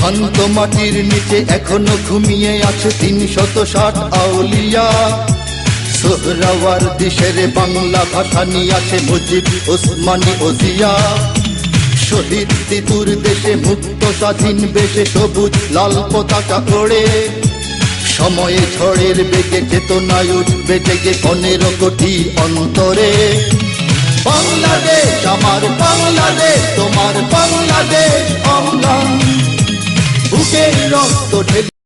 শান্ত মাটির নিচে এখনও ঘুমিয়ে আছে তিন শত ষাট আউলিয়া। সোহরাওয়ার দেশের বাংলা ভাষা নিয়ে আছে মুজিব, ওসমানী ওসিয়া শহীদ তিতুর দেশে মুক্ত স্বাধীন বেশে সবুজ লাল পতাকা ওড়ে। সময়ে ঝড়ের বেগে চেতনায় উঠবে জেগে পনেরো কোটি অন্তরে। বাংলাদেশ, আমার বাংলাদেশ, তোমার বাংলাদেশ। বুকের রক্ত ঢেলে